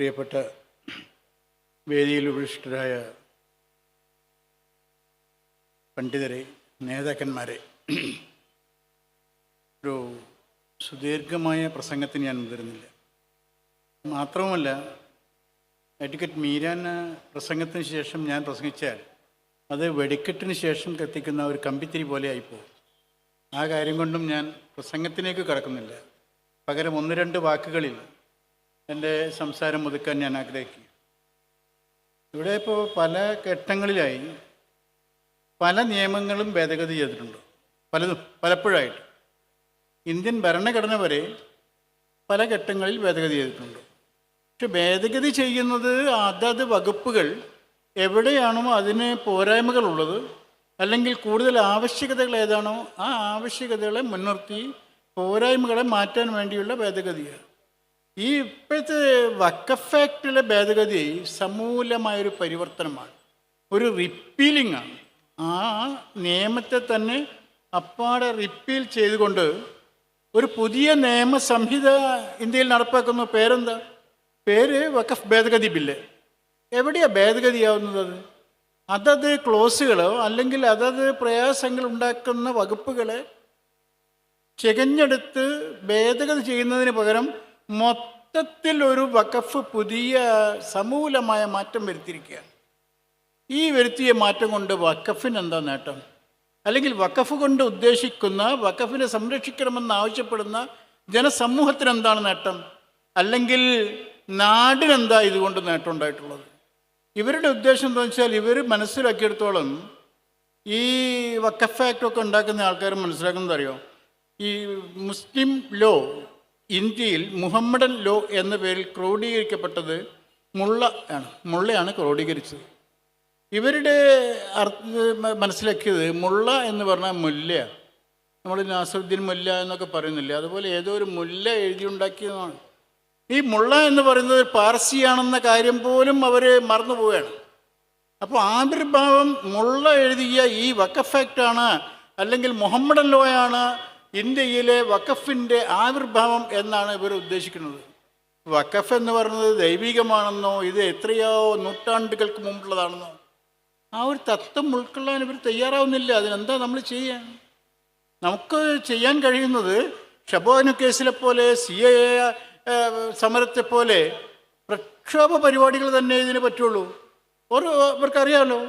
പ്രിയപ്പെട്ട വേദിയിൽ ഉപരിഷ്ടരായ പണ്ഡിതരെ നേതാക്കന്മാരെ ഒരു സുദീർഘമായ പ്രസംഗത്തിന് ഞാൻ മുതിരുന്നില്ല മാത്രവുമല്ല അഡ്വക്കേറ്റ് മീരാൻ പ്രസംഗത്തിന് ശേഷം ഞാൻ പ്രസംഗിച്ചാൽ അത് വെടിക്കെട്ടിന് ശേഷം കത്തിക്കുന്ന ഒരു കമ്പിത്തിരി പോലെ ആയിപ്പോകും ആ കാര്യം കൊണ്ടും ഞാൻ പ്രസംഗത്തിലേക്ക് കടക്കുന്നില്ല. പകരം ഒന്ന് രണ്ട് വാക്കുകളിൽ എന്റെ സംസാരം ഒതുക്കാൻ ഞാൻ ആഗ്രഹിക്കുന്നു. ഇവിടെ ഇപ്പോൾ പല ഘട്ടങ്ങളിലായി പല നിയമങ്ങളും ഭേദഗതി ചെയ്തിട്ടുണ്ട്. പലതും പലപ്പോഴായിട്ട്. ഇന്ത്യൻ ഭരണഘടന വരെ പല ഘട്ടങ്ങളിൽ ഭേദഗതി ചെയ്തിട്ടുണ്ട്. പക്ഷെ ഭേദഗതി ചെയ്യുന്നത് അതത് വകുപ്പുകൾ എവിടെയാണോ അതിന് പോരായ്മകളുള്ളത് അല്ലെങ്കിൽ കൂടുതൽ ആവശ്യകതകൾ ഏതാണോ ആ ആവശ്യകതകളെ മുൻനിർത്തി പോരായ്മകളെ മാറ്റാൻ വേണ്ടിയുള്ള ഭേദഗതിയാണ്. ഈ ഇപ്പോഴത്തെ വക്കഫ് ആക്ടിലെ ഭേദഗതി സമൂലമായൊരു പരിവർത്തനമാണ്. ഒരു റിപ്പീലിംഗ് ആണ്. ആ നിയമത്തെ തന്നെ അപ്പാടെ റിപ്പീൽ ചെയ്തുകൊണ്ട് ഒരു പുതിയ നിയമ സംഹിത ഇന്ത്യയിൽ നടപ്പാക്കുന്ന. പേരെന്താ? പേര് വഖഫ് ഭേദഗതി ബില്ല്. എവിടെയാണ് ഭേദഗതിയാവുന്നത്? അത് അതത് ക്ലോസുകളോ അല്ലെങ്കിൽ അതത് പ്രയാസങ്ങൾ ഉണ്ടാക്കുന്ന വകുപ്പുകളെ ചികഞ്ഞെടുത്ത് ഭേദഗതി ചെയ്യുന്നതിന് പകരം മൊത്തത്തിൽ ഒരു വഖഫ് പുതിയ സമൂലമായ മാറ്റം വരുത്തിയിരിക്കുകയാണ്. ഈ വരുത്തിയ മാറ്റം കൊണ്ട് വഖഫിന് എന്താ നേട്ടം? അല്ലെങ്കിൽ വഖഫ് കൊണ്ട് ഉദ്ദേശിക്കുന്ന വഖഫിനെ സംരക്ഷിക്കണമെന്ന് ആവശ്യപ്പെടുന്ന ജനസമൂഹത്തിന് എന്താണ് നേട്ടം? അല്ലെങ്കിൽ നാടിനെന്താ ഇതുകൊണ്ട് നേട്ടം ഉണ്ടായിട്ടുള്ളത്? ഇവരുടെ ഉദ്ദേശം എന്താണെന്ന് വെച്ചാൽ ഇവർ മനസ്സിലാക്കിയെടുത്തോളം ഈ വക്കഫ് ഒക്കെ ഉണ്ടാക്കുന്ന ആൾക്കാർ മനസ്സിലാക്കുന്നത് അറിയോ ഈ മുസ്ലിം ലോ ഇന്ത്യയിൽ മുഹമ്മദൻ ലോ എന്ന പേരിൽ ക്രോഡീകരിക്കപ്പെട്ടത് മുള്ള ആണ്. മുള്ളയാണ് ക്രോഡീകരിച്ചത്. ഇവരുടെ അർത്ഥ മനസ്സിലാക്കിയത് മുള്ള എന്ന് പറഞ്ഞാൽ മുല്ലയാണ് നമ്മൾ നാസറുദ്ദീൻ മുല്ല എന്നൊക്കെ പറയുന്നില്ലേ? അതുപോലെ ഏതോ ഒരു മുല്ല എഴുതിയുണ്ടാക്കിയതാണ്. ഈ മുള്ള എന്ന് പറയുന്നത് പാർസിയാണെന്ന കാര്യം പോലും അവർ മറന്നു പോവുകയാണ്. അപ്പോൾ ആവിർഭാവം മുള്ള എഴുതിയ ഈ വക്കഫാക്റ്റാണ് അല്ലെങ്കിൽ മുഹമ്മദൻ ലോയാണ് ഇന്ത്യയിലെ വക്കഫിന്റെ ആവിർഭാവം എന്നാണ് ഇവർ ഉദ്ദേശിക്കുന്നത്. വക്കഫ് എന്ന് പറയുന്നത് ദൈവികമാണെന്നോ ഇത് എത്രയോ നൂറ്റാണ്ടുകൾക്ക് മുമ്പുള്ളതാണെന്നോ. ആ ഒരു തത്വം ഉൾക്കൊള്ളാൻ ഇവർ തയ്യാറാവുന്നില്ല. അതിനെന്താ നമ്മൾ ചെയ്യാൻ നമുക്ക് ചെയ്യാൻ കഴിയുന്നത് ഷബോനു കേസിലെ പോലെ സി എ സമരത്തെ പോലെ പ്രക്ഷോഭ പരിപാടികൾ തന്നെ ഇതിന് പറ്റുള്ളൂ. ഒരു ഇവർക്കറിയാമല്ലോ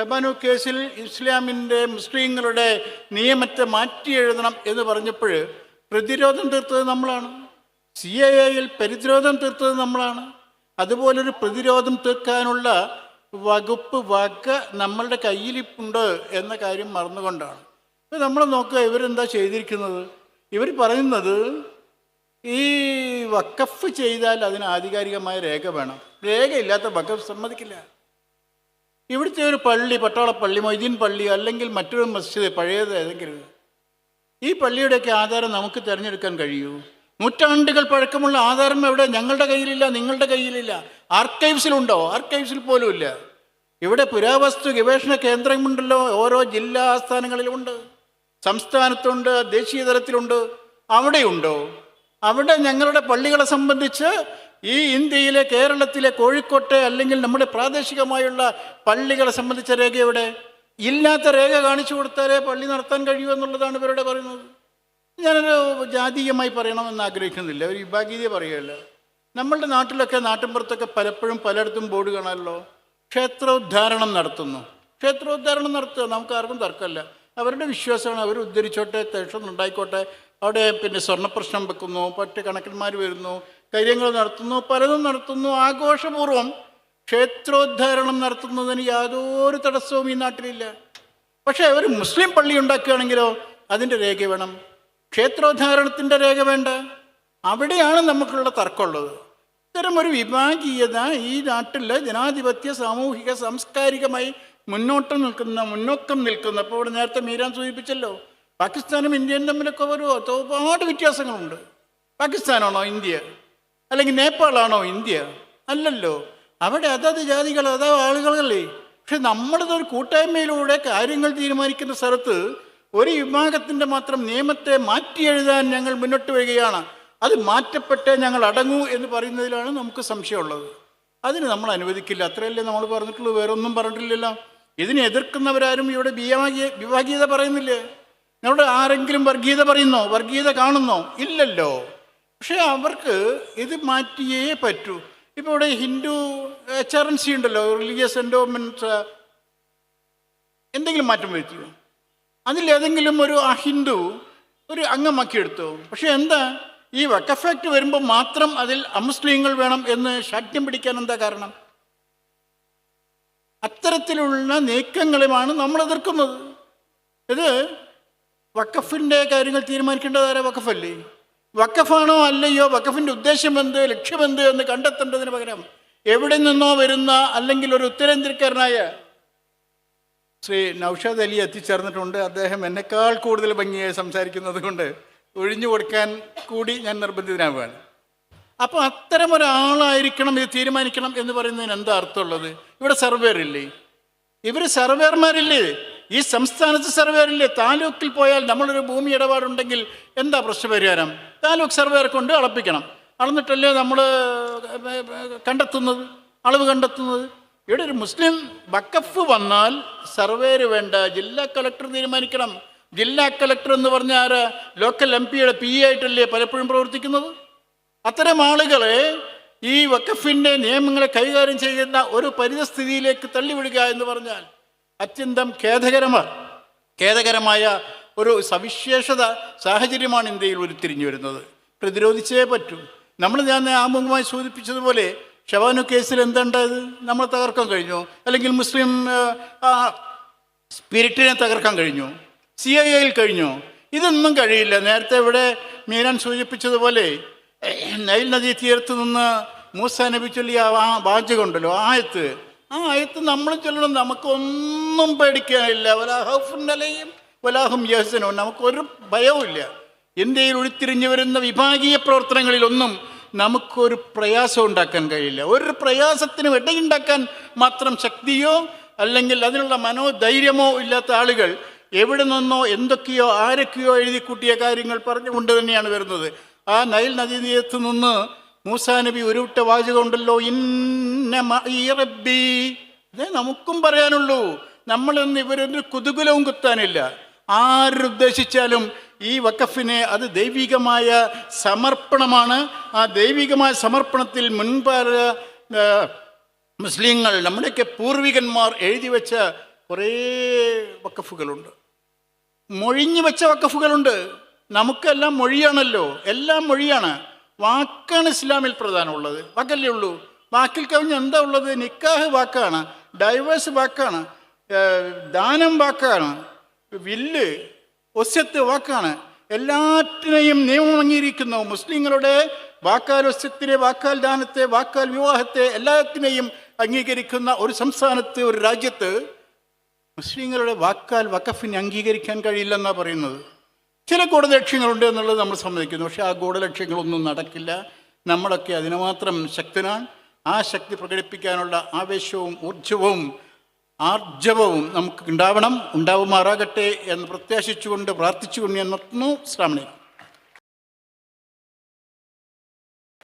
ഷബാനു കേസിൽ ഇസ്ലാമിന്റെ മുസ്ലിങ്ങളുടെ നിയമത്തെ മാറ്റി എഴുതണം എന്ന് പറഞ്ഞപ്പോൾ പ്രതിരോധം തീർത്തത് നമ്മളാണ്. സി എ എയിൽ പ്രതിരോധം തീർത്തത് നമ്മളാണ്. അതുപോലൊരു പ്രതിരോധം തീർക്കാനുള്ള വകുപ്പ് വക നമ്മളുടെ കയ്യിലിപ്പുണ്ട് എന്ന കാര്യം മറന്നുകൊണ്ടാണ്. ഇപ്പം നമ്മൾ നോക്കുക ഇവരെന്താ ചെയ്തിരിക്കുന്നത്? ഇവർ പറയുന്നത് ഈ വക്കഫ് ചെയ്താൽ അതിന് ആധികാരികമായ രേഖ വേണം. രേഖയില്ലാത്ത വക്കഫ് സമ്മതിക്കില്ല. ഇവിടുത്തെ ഒരു പള്ളി പട്ടാള പള്ളി മൊയ്തീൻ പള്ളി അല്ലെങ്കിൽ മറ്റൊരു മസ്ജിദ് പഴയത് ഏതെങ്കിലും ഈ പള്ളിയുടെയൊക്കെ ആധാരം നമുക്ക് തിരഞ്ഞെടുക്കാൻ കഴിയൂ. നൂറ്റാണ്ടുകൾ പഴക്കമുള്ള ആധാരം എവിടെ? ഞങ്ങളുടെ കയ്യിലില്ല നിങ്ങളുടെ കയ്യിലില്ല. ആർക്കൈവ്സിലുണ്ടോ? ആർക്കൈവ്സിൽ പോലും ഇല്ല ഇവിടെ പുരാവസ്തു ഗവേഷണ കേന്ദ്രമുണ്ടല്ലോ ഓരോ ജില്ലാ ആസ്ഥാനങ്ങളിലുമുണ്ട്. സംസ്ഥാനത്തുണ്ട് ദേശീയ തലത്തിലുണ്ട് അവിടെയുണ്ടോ? അവിടെ ഞങ്ങളുടെ പള്ളികളെ സംബന്ധിച്ച് ഈ ഇന്ത്യയിലെ കേരളത്തിലെ കോഴിക്കോട്ടെ അല്ലെങ്കിൽ നമ്മുടെ പ്രാദേശികമായുള്ള പള്ളികളെ സംബന്ധിച്ച രേഖ എവിടെ? ഇല്ലാത്ത രേഖ കാണിച്ചു കൊടുത്താലേ പള്ളി നടത്താൻ കഴിയൂ എന്നുള്ളതാണ് ഇവരുടെ പറയുന്നത്. ഞാനൊരു ജാതീയമായി പറയണമെന്ന് ആഗ്രഹിക്കുന്നില്ല. ഒരു വിഭാഗീയത പറയുകയല്ല നമ്മളുടെ നാട്ടിലൊക്കെ നാട്ടിൻപുറത്തൊക്കെ പലപ്പോഴും പലയിടത്തും ബോർഡ് കാണാമല്ലോ ക്ഷേത്രോദ്ധാരണം നടത്തുന്നു. ക്ഷേത്രോദ്ധാരണം നടത്തുക നമുക്ക് ആർക്കും തർക്കമല്ല. അവരുടെ വിശ്വാസമാണ്. അവർ ഉദ്ധരിച്ചോട്ടെ തേഷം ഉണ്ടായിക്കോട്ടെ അവിടെ പിന്നെ സ്വർണപ്രശ്നം വെക്കുന്നു പറ്റ് കണക്കന്മാർ വരുന്നു. കാര്യങ്ങൾ നടത്തുന്നു പലതും നടത്തുന്നു. ആഘോഷപൂർവം ക്ഷേത്രോദ്ധാരണം നടത്തുന്നതിന് യാതൊരു തടസ്സവും ഈ നാട്ടിലില്ല. പക്ഷേ ഒരു മുസ്ലിം പള്ളി ഉണ്ടാക്കുകയാണെങ്കിലോ അതിന്റെ രേഖ വേണം. ക്ഷേത്രോദ്ധാരണത്തിന്റെ രേഖ വേണ്ട. അവിടെയാണ് നമുക്കുള്ള തർക്കമുള്ളത്. ഇത്തരം ഒരു വിഭാഗീയത ഈ നാട്ടിലെ ജനാധിപത്യ സാമൂഹിക സാംസ്കാരികമായി മുന്നോട്ട് നിൽക്കുന്ന മുന്നോക്കം നിൽക്കുന്ന ഇപ്പോൾ ഇവിടെ നേരത്തെ മീരാൻ സൂചിപ്പിച്ചല്ലോ പാകിസ്ഥാനും ഇന്ത്യയും തമ്മിലൊക്കെ ഒരു ഒരുപാട് വ്യത്യാസങ്ങളുണ്ട്. പാകിസ്ഥാനാണോ ഇന്ത്യ? അല്ലെങ്കിൽ നേപ്പാളാണോ ഇന്ത്യ? അല്ലല്ലോ. അവിടെ അതത് ജാതികൾ അതത് ആളുകളല്ലേ? പക്ഷെ നമ്മളിതൊരു കൂട്ടായ്മയിലൂടെ കാര്യങ്ങൾ തീരുമാനിക്കുന്ന സ്ഥലത്ത് ഒരു വിഭാഗത്തിന്റെ മാത്രം നിയമത്തെ മാറ്റി എഴുതാൻ ഞങ്ങൾ മുന്നോട്ട് വരികയാണ്. അത് മാറ്റപ്പെട്ടേ ഞങ്ങൾ അടങ്ങൂ എന്ന് പറയുന്നതിലാണ് നമുക്ക് സംശയമുള്ളത്. അതിന് നമ്മൾ അനുവദിക്കില്ല. അത്രയല്ലേ നമ്മൾ പറഞ്ഞിട്ടുള്ളൂ. വേറെ ഒന്നും പറഞ്ഞിട്ടില്ലല്ലോ. ഇതിനെ എതിർക്കുന്നവരാരും ഇവിടെ വിഭാഗീയ വിഭാഗീയത പറയുന്നില്ലേ? നമ്മുടെ ആരെങ്കിലും വർഗീയത പറയുന്നോ? വർഗീയത കാണുന്നോ? ഇല്ലല്ലോ. പക്ഷേ അവർക്ക് ഇത് മാറ്റിയേ പറ്റൂ. ഇപ്പോൾ ഇവിടെ Hindu H R N C ഉണ്ടല്ലോ റിലീജിയസ് എൻഡോമെന്റ് എന്തെങ്കിലും മാറ്റം വരുത്തിയോ? അതിലേതെങ്കിലും ഒരു അഹിന്ദു ഒരു അംഗമാക്കി എടുത്തോ? പക്ഷേ എന്താ ഈ വക്കഫാക്ട് വരുമ്പോൾ മാത്രം അതിൽ അമുസ്ലിങ്ങൾ വേണം എന്ന് ശാഠ്യം പിടിക്കാൻ എന്താ കാരണം? അത്തരത്തിലുള്ള നീക്കങ്ങളുമാണ് നമ്മൾ എതിർക്കുന്നത്. ഇത് വക്കഫിന്റെ കാര്യങ്ങൾ തീരുമാനിക്കേണ്ടതാരെ വക്കഫല്ലേ വക്കഫാണോ അല്ലയോ? വക്കഫിന്റെ ഉദ്ദേശം എന്ത്? ലക്ഷ്യമെന്ത് എന്ന് കണ്ടെത്തേണ്ടതിന് പകരം എവിടെ നിന്നോ വരുന്ന അല്ലെങ്കിൽ ഒരു ഉത്തരേന്ത്യക്കാരനായ ശ്രീ നൌഷാദ് അലി എത്തിച്ചേർന്നിട്ടുണ്ട്. അദ്ദേഹം എന്നെക്കാൾ കൂടുതൽ ഭംഗിയായി സംസാരിക്കുന്നത് കൊണ്ട് ഒഴിഞ്ഞു കൊടുക്കാൻ കൂടി ഞാൻ നിർബന്ധിതനാവുകയാണ്. അപ്പോൾ അത്തരം ഒരാളായിരിക്കണം ഇത് തീരുമാനിക്കണം എന്ന് പറയുന്നതിന് എന്താ അർത്ഥമുള്ളത്? ഇവിടെ സർവേർ ഇല്ലേ ഇവർ സർവേർമാരില്ലേ? ഈ സംസ്ഥാനത്ത് സർവേ ഇല്ലേ താലൂക്കിൽ പോയാൽ നമ്മളൊരു ഭൂമി ഇടപാടുണ്ടെങ്കിൽ എന്താ പ്രശ്നപരിഹാരം? താലൂക്ക് സർവേർ കൊണ്ട് അളപ്പിക്കണം. അളന്നിട്ടല്ലേ നമ്മൾ കണ്ടെത്തുന്നത്? അളവ് കണ്ടെത്തുന്നത്? ഇവിടെ ഒരു മുസ്ലിം വക്കഫ് വന്നാൽ സർവേര് വേണ്ട. ജില്ലാ കളക്ടർ തീരുമാനിക്കണം. ജില്ലാ കളക്ടർ എന്ന് പറഞ്ഞാൽ ലോക്കൽ എം പിയുടെ പി ആയിട്ടല്ലേ പലപ്പോഴും പ്രവർത്തിക്കുന്നത്? അത്തരം ആളുകളെ ഈ വക്കഫിന്റെ നിയമങ്ങളെ കൈകാര്യം ചെയ്യുന്ന ഒരു പരിതസ്ഥിതിയിലേക്ക് തള്ളിവിടുക എന്ന് പറഞ്ഞാൽ അത്യന്തം ഖേദകരമാണ് ഖേദകരമായ ഒരു സവിശേഷത സാഹചര്യമാണ് ഇന്ത്യയിൽ ഉരുത്തിരിഞ്ഞു വരുന്നത്. പ്രതിരോധിച്ചേ പറ്റൂ. നമ്മൾ ഞാൻ ആമുഖമായി സൂചിപ്പിച്ചതുപോലെ ഷവാനു കേസിൽ എന്തുണ്ടായത് നമ്മൾ തകർക്കാൻ കഴിഞ്ഞു. അല്ലെങ്കിൽ മുസ്ലിം സ്പിരിറ്റിനെ തകർക്കാൻ കഴിഞ്ഞു. സി ഐ എയിൽ കഴിഞ്ഞു. ഇതൊന്നും കഴിയില്ല. നേരത്തെ ഇവിടെ മീനാൻ സൂചിപ്പിച്ചതുപോലെ നൈൽ നദി തീരത്ത് നിന്ന് മൂസ നബി ചൊല്ലിയ ആ വാചകമുണ്ടല്ലോ ആയത്ത്. ആ ആയത്ത് നമ്മൾ ചൊല്ലണം. നമുക്കൊന്നും പേടിക്കാനില്ല. വലാഹുന്നലയും വലാഹും യഹസനോ നമുക്കൊരു ഭയവുമില്ല. ഇന്ത്യയിൽ ഉരുത്തിരിഞ്ഞു വരുന്ന വിഭാഗീയ പ്രവർത്തനങ്ങളിലൊന്നും നമുക്കൊരു പ്രയാസം ഉണ്ടാക്കാൻ കഴിയില്ല. ഒരു പ്രയാസത്തിന് ഇടയുണ്ടാക്കാൻ മാത്രം ശക്തിയോ അല്ലെങ്കിൽ അതിനുള്ള മനോധൈര്യമോ ഇല്ലാത്ത ആളുകൾ എവിടെ നിന്നോ എന്തൊക്കെയോ ആരൊക്കെയോ എഴുതി കൂട്ടിയ കാര്യങ്ങൾ പറഞ്ഞുകൊണ്ട് തന്നെയാണ് വരുന്നത്. ആ നൈൽ നദീതീരത്ത് നിന്ന് മൂസാ നബി ഉരുവിട്ട വാചകമുണ്ടല്ലോ ഇന്നബി അതേ നമുക്കും പറയാനുള്ളൂ നമ്മളൊന്നും ഇവരൊരു കുതുകുലവും കുത്താനില്ല. ആരുദ്ദേശിച്ചാലും ഈ വക്കഫിനെ അത് ദൈവികമായ സമർപ്പണമാണ്. ആ ദൈവികമായ സമർപ്പണത്തിൽ മുൻപാല മുസ്ലിങ്ങൾ നമ്മുടെയൊക്കെ പൂർവികന്മാർ എഴുതി വെച്ച കുറേ വക്കഫുകളുണ്ട് മൊഴിഞ്ഞു വെച്ച വക്കഫുകളുണ്ട് നമുക്കെല്ലാം മൊഴിയാണല്ലോ എല്ലാം മൊഴിയാണ്. വാക്കാണ് ഇസ്ലാമിൽ പ്രധാനമുള്ളത്. വാക്കല്ലേ ഉള്ളൂ? വാക്കിൽ കവിഞ്ഞ് എന്താ ഉള്ളത്? നിക്കാഹ് വാക്കാണ് ഡൈവേഴ്സ് വാക്കാണ് ദാനം വാക്കാണ് വില്ല് ഒസ്യത്ത് വാക്കാണ്. എല്ലാറ്റിനെയും നിയമം മുസ്ലിങ്ങളുടെ വാക്കാൽ ഒസ്യത്തിനെ വാക്കാൽ ദാനത്തെ വാക്കാൽ വിവാഹത്തെ എല്ലാത്തിനെയും അംഗീകരിക്കുന്ന ഒരു സംസ്ഥാനത്ത് ഒരു രാജ്യത്ത് മുസ്ലിങ്ങളുടെ വാക്കാൽ വഖഫിനെ അംഗീകരിക്കാൻ കഴിയില്ലെന്നാണ് പറയുന്നത്. ചില ഗൂഢലക്ഷ്യങ്ങളുണ്ട് എന്നുള്ളത് നമ്മൾ സമ്മതിക്കുന്നു. പക്ഷേ ആ ഗൂഢലക്ഷ്യങ്ങളൊന്നും നടക്കില്ല. നമ്മളൊക്കെ അതിനു മാത്രം ശക്തനാണ്. ആ ശക്തി പ്രകടിപ്പിക്കാനുള്ള ആവേശവും ഊർജവും ആർജവവും നമുക്ക് ഉണ്ടാവണം ഉണ്ടാവുമാറാകട്ടെ എന്ന് പ്രത്യാശിച്ചുകൊണ്ട് പ്രാർത്ഥിച്ചുകൊണ്ട് ഞാൻ നിർത്തുന്നു. ശ്രാമണി